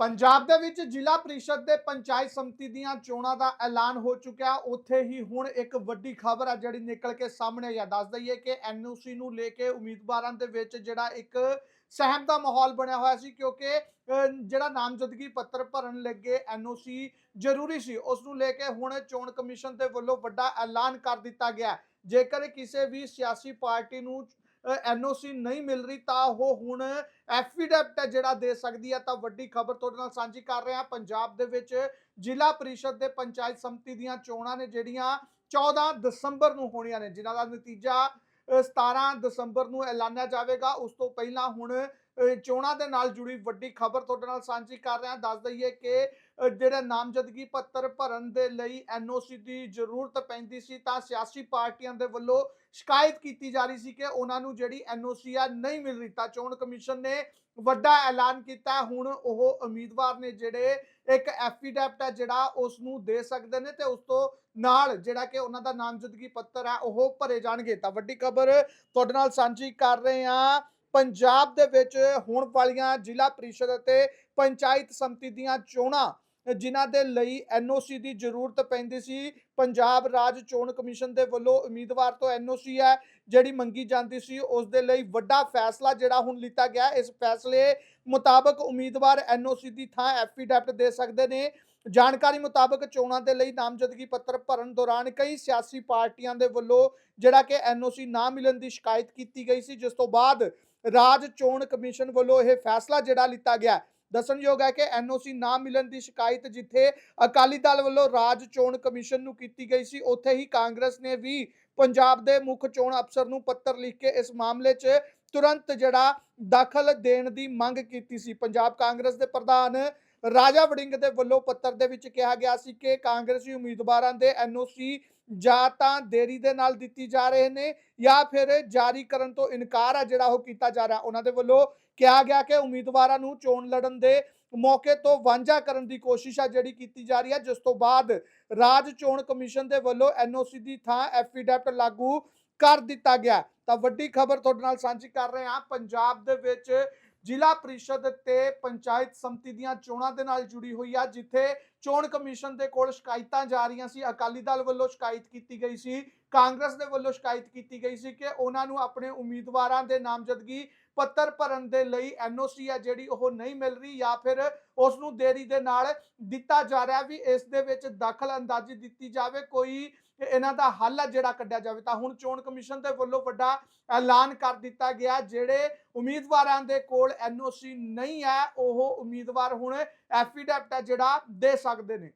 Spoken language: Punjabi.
ਪੰਜਾਬ ਦੇ ਵਿੱਚ ਜ਼ਿਲ੍ਹਾ ਪ੍ਰੀਸ਼ਦ ਦੇ ਪੰਚਾਇਤ ਸਮਿਤੀ ਦੀਆਂ ਚੋਣਾਂ ਦਾ ਐਲਾਨ ਹੋ ਚੁੱਕਿਆ। ਉੱਥੇ ਹੀ ਹੁਣ ਇੱਕ ਵੱਡੀ ਖਬਰ ਆ ਜਿਹੜੀ ਨਿਕਲ ਕੇ ਸਾਹਮਣੇ ਆਈ ਆ। ਦੱਸ ਦਈਏ ਕਿ ਐਨਓਸੀ ਨੂੰ ਲੈ ਕੇ ਉਮੀਦਵਾਰਾਂ ਦੇ ਵਿੱਚ ਜਿਹੜਾ ਇੱਕ ਸਹਿਮ ਦਾ ਮਾਹੌਲ ਬਣਿਆ ਹੋਇਆ ਸੀ ਕਿਉਂਕਿ ਜਿਹੜਾ ਨਾਮਜ਼ਦਗੀ ਪੱਤਰ ਭਰਨ ਲੱਗੇ ਐਨਓਸੀ ਜ਼ਰੂਰੀ ਸੀ। ਉਸ ਨੂੰ ਲੈ ਕੇ ਹੁਣ ਚੋਣ ਕਮਿਸ਼ਨ ਦੇ ਵੱਲੋਂ ਵੱਡਾ ਐਲਾਨ ਕਰ ਦਿੱਤਾ ਗਿਆ। ਜੇਕਰ ਕਿਸੇ ਵੀ ਸਿਆਸੀ ਪਾਰਟੀ ਨੂੰ ਐਨਓਸੀ ਨਹੀਂ ਮਿਲ ਰਹੀ ਤਾਂ ਉਹ ਹੁਣ ਐਫੀਡੈਵਿਟ ਹੈ ਜਿਹੜਾ ਦੇ ਸਕਦੀ ਹੈ। ਤਾਂ ਵੱਡੀ ਖਬਰ ਤੁਹਾਡੇ ਨਾਲ ਸਾਂਝੀ ਕਰ ਰਹੇ ਹਾਂ। ਪੰਜਾਬ ਦੇ ਵਿੱਚ ਜ਼ਿਲ੍ਹਾ ਪਰਿਸ਼ਦ ਦੇ ਪੰਚਾਇਤ ਸਮਿਤੀ ਦੀਆਂ ਚੋਣਾਂ ਨੇ ਜਿਹੜੀਆਂ 14 ਦਸੰਬਰ ਨੂੰ ਹੋਣੀਆਂ ਨੇ ਜਿਨ੍ਹਾਂ ਦਾ ਨਤੀਜਾ ਅ, 17 ਦਸੰਬਰ ਨੂੰ ਐਲਾਨਿਆ ਜਾਵੇਗਾ। ਉਸ ਤੋਂ ਪਹਿਲਾਂ ਹੁਣ ਚੋਣਾਂ ਦੇ ਨਾਲ ਜੁੜੀ ਵੱਡੀ ਖਬਰ ਤੁਹਾਡੇ ਨਾਲ ਸਾਂਝੀ ਕਰ ਰਿਹਾ, ਦੱਸ ਦਈਏ ਕਿ ਜਿਹੜਾ ਨਾਮਜ਼ਦਗੀ ਪੱਤਰ ਭਰਨ ਦੇ ਲਈ ਐਨਓਸੀ ਦੀ ਜ਼ਰੂਰਤ ਪੈਂਦੀ ਸੀ, ਤਾਂ ਸਿਆਸੀ ਪਾਰਟੀਆਂ ਦੇ ਵੱਲੋਂ ਸ਼ਿਕਾਇਤ ਕੀਤੀ ਜਾ ਰਹੀ ਸੀ ਕਿ ਉਹਨਾਂ ਨੂੰ ਜਿਹੜੀ ਐਨਓਸੀ ਆ ਨਹੀਂ ਮਿਲ ਰਹੀ, ਤਾਂ ਚੋਣ ਕਮਿਸ਼ਨ ਨੇ ਵੱਡਾ ਐਲਾਨ ਕੀਤਾ। ਹੁਣ ਉਹ ਉਮੀਦਵਾਰ ਨੇ ਜਿਹੜੇ ਇੱਕ ਐਫੀਡੈਵਿਟ ਹੈ ਜਿਹੜਾ ਉਸ ਨੂੰ ਦੇ ਸਕਦੇ ਨੇ ਤੇ ਉਸ ਤੋਂ ਨਾਲ ਜਿਹੜਾ ਕਿ ਉਹਨਾਂ ਦਾ ਨਾਮਜ਼ਦਗੀ ਪੱਤਰ ਹੈ ਉਹ ਭਰੇ ਜਾਣਗੇ। ਤਾਂ ਵੱਡੀ ਖਬਰ ਤੁਹਾਡੇ ਨਾਲ ਸਾਂਝੀ ਕਰ ਰਹੇ ਹਾਂ। ਪੰਜਾਬ ਦੇ ਵਿੱਚ ਹੋਣ ਵਾਲੀਆਂ ਜ਼ਿਲ੍ਹਾ ਪ੍ਰੀਸ਼ਦ ਅਤੇ ਪੰਚਾਇਤ ਸਮਿਤੀ ਦੀਆਂ ਚੋਣਾਂ, ਜਿਨ੍ਹਾਂ ਦੇ ਲਈ ਐਨਓਸੀ ਦੀ ਜ਼ਰੂਰਤ ਪੈਂਦੀ ਸੀ, ਪੰਜਾਬ ਰਾਜ ਚੋਣ ਕਮਿਸ਼ਨ ਦੇ ਵੱਲੋਂ ਉਮੀਦਵਾਰ ਤੋਂ ਐਨਓਸੀ ਹੈ, ਜਿਹੜੀ ਮੰਗੀ ਜਾਂਦੀ ਸੀ, ਉਸ ਦੇ ਲਈ ਵੱਡਾ ਫੈਸਲਾ ਜਿਹੜਾ ਹੁਣ ਲਿੱਤਾ ਗਿਆ ਇਸ ਫੈਸਲੇ ਮੁਤਾਬਕ ਉਮੀਦਵਾਰ ਐਨਓਸੀ ਦੀ ਥਾਂ ਐਫੀਡੈਵਿਟ ਦੇ ਸਕਦੇ ਨੇ। ਜਾਣਕਾਰੀ ਮੁਤਾਬਕ ਚੋਣਾਂ ਦੇ ਲਈ ਨਾਮਜ਼ਦਗੀ ਪੱਤਰ ਭਰਨ ਦੌਰਾਨ ਕਈ ਸਿਆਸੀ ਪਾਰਟੀਆਂ ਦੇ ਵੱਲੋਂ ਜਿਹੜਾ ਕਿ ਐਨਓਸੀ ਨਾ ਮਿਲਣ ਦੀ ਸ਼ਿਕਾਇਤ ਕੀਤੀ ਗਈ ਸੀ, ਜਿਸ ਤੋਂ ਬਾਅਦ ਰਾਜ ਚੋਣ ਕਮਿਸ਼ਨ ਵੱਲੋਂ ਇਹ ਫੈਸਲਾ ਜਿਹੜਾ ਲਿੱਤਾ ਗਿਆ ਦੱਸਣਯੋਗ ਹੈ ਕਿ ਐਨਓਸੀ ਨਾ ਮਿਲਣ ਦੀ ਸ਼ਿਕਾਇਤ ਜਿੱਥੇ ਅਕਾਲੀ ਦਲ ਵੱਲੋਂ ਰਾਜ ਚੋਣ ਕਮਿਸ਼ਨ ਨੂੰ ਕੀਤੀ ਗਈ ਸੀ, ਉੱਥੇ ਹੀ ਕਾਂਗਰਸ ਨੇ ਵੀ ਪੰਜਾਬ ਦੇ ਮੁੱਖ ਚੋਣ ਅਫਸਰ ਨੂੰ ਪੱਤਰ ਲਿਖ ਕੇ ਇਸ ਮਾਮਲੇ 'ਚ ਤੁਰੰਤ ਜਿਹੜਾ ਦਾਖਲ ਦੇਣ ਦੀ ਮੰਗ ਕੀਤੀ ਸੀ। ਪੰਜਾਬ ਕਾਂਗਰਸ ਦੇ ਪ੍ਰਧਾਨ ਰਾਜਾ ਵੜਿੰਗ ਦੇ ਵੱਲੋਂ ਪੱਤਰ ਦੇ ਵਿੱਚ ਕਿਹਾ ਗਿਆ ਸੀ ਕਿ ਕਾਂਗਰਸੀ ਉਮੀਦਵਾਰਾਂ ਦੇ ਐਨਓਸੀ ਜਾਂ ਤਾਂ ਦੇਰੀ ਦੇ ਨਾਲ ਦਿੱਤੀ ਜਾ ਰਹੇ ਨੇ ਜਾਂ ਫਿਰ ਜਾਰੀ ਕਰਨ ਤੋਂ ਇਨਕਾਰ ਆ ਜਿਹੜਾ ਉਹ ਕੀਤਾ ਜਾ ਰਿਹਾ। ਉਹਨਾਂ ਦੇ ਵੱਲੋਂ ਕਿਹਾ ਗਿਆ ਕਿ ਉਮੀਦਵਾਰਾਂ ਨੂੰ ਚੋਣ ਲੜਨ ਦੇ ਮੌਕੇ ਤੋਂ ਵਾਂਝਾ ਕਰਨ ਦੀ ਕੋਸ਼ਿਸ਼ ਆ ਜਿਹੜੀ ਕੀਤੀ ਜਾ ਰਹੀ ਹੈ ਜਿਸ ਤੋਂ ਬਾਅਦ ਰਾਜ ਚੋਣ ਕਮਿਸ਼ਨ ਦੇ ਵੱਲੋਂ ਐਨਓਸੀ ਦੀ ਥਾਂ ਐਫੀਡੈਵਿਟ ਲਾਗੂ ਕਰ ਦਿੱਤਾ ਗਿਆ। ਤਾਂ ਵੱਡੀ ਖਬਰ ਤੁਹਾਡੇ ਨਾਲ ਸਾਂਝੀ ਕਰ ਰਹੇ ਹਾਂ, ਪੰਜਾਬ ਦੇ ਵਿੱਚ ਜ਼ਿਲ੍ਹਾ ਪ੍ਰੀਸ਼ਦ ਤੇ ਪੰਚਾਇਤ ਸੰਮਤੀ ਦੀਆਂ ਚੋਣਾਂ ਦੇ ਨਾਲ ਜੁੜੀ ਹੋਈ ਆ, ਜਿੱਥੇ ਚੋਣ ਕਮਿਸ਼ਨ ਦੇ ਕੋਲ ਸ਼ਿਕਾਇਤਾਂ ਜਾ ਰਹੀਆਂ ਸੀ। ਅਕਾਲੀ ਦਲ ਵੱਲੋਂ ਸ਼ਿਕਾਇਤ ਕੀਤੀ ਗਈ ਸੀ, ਕਾਂਗਰਸ ਦੇ ਵੱਲੋਂ ਸ਼ਿਕਾਇਤ ਕੀਤੀ ਗਈ ਸੀ ਕਿ ਉਹਨਾਂ ਨੂੰ ਆਪਣੇ ਉਮੀਦਵਾਰਾਂ ਦੇ ਨਾਮਜ਼ਦਗੀ ਪੱਤਰ ਭਰਨ ਦੇ ਲਈ ਐਨਓਸੀ ਆ ਜਿਹੜੀ ਉਹ ਨਹੀਂ ਮਿਲ ਰਹੀ ਜਾਂ ਫਿਰ ਉਸ ਨੂੰ ਦੇਰੀ ਦੇ ਨਾਲ ਦਿੱਤਾ ਜਾ ਰਿਹਾ ਵੀ ਇਸ ਦੇ ਵਿੱਚ ਦਖਲ ਅੰਦਾਜ਼ੀ ਦਿੱਤੀ ਜਾਵੇ, ਕੋਈ ਇਹਨਾਂ ਦਾ ਹੱਲ ਆ ਜਿਹੜਾ ਕੱਢਿਆ ਜਾਵੇ। ਤਾਂ ਹੁਣ ਚੋਣ ਕਮਿਸ਼ਨ ਦੇ ਵੱਲੋਂ ਵੱਡਾ ਐਲਾਨ ਕਰ ਦਿੱਤਾ ਗਿਆ, ਜਿਹੜੇ ਉਮੀਦਵਾਰਾਂ ਦੇ ਕੋਲ ਐਨਓਸੀ ਨਹੀਂ ਹੈ, ਉਹ ਉਮੀਦਵਾਰ ਹੁਣ ਐਫੀਡੈਵਿਟ ਹੈ ਜਿਹੜਾ ਦੇ ਸਕਦੇ ਨੇ।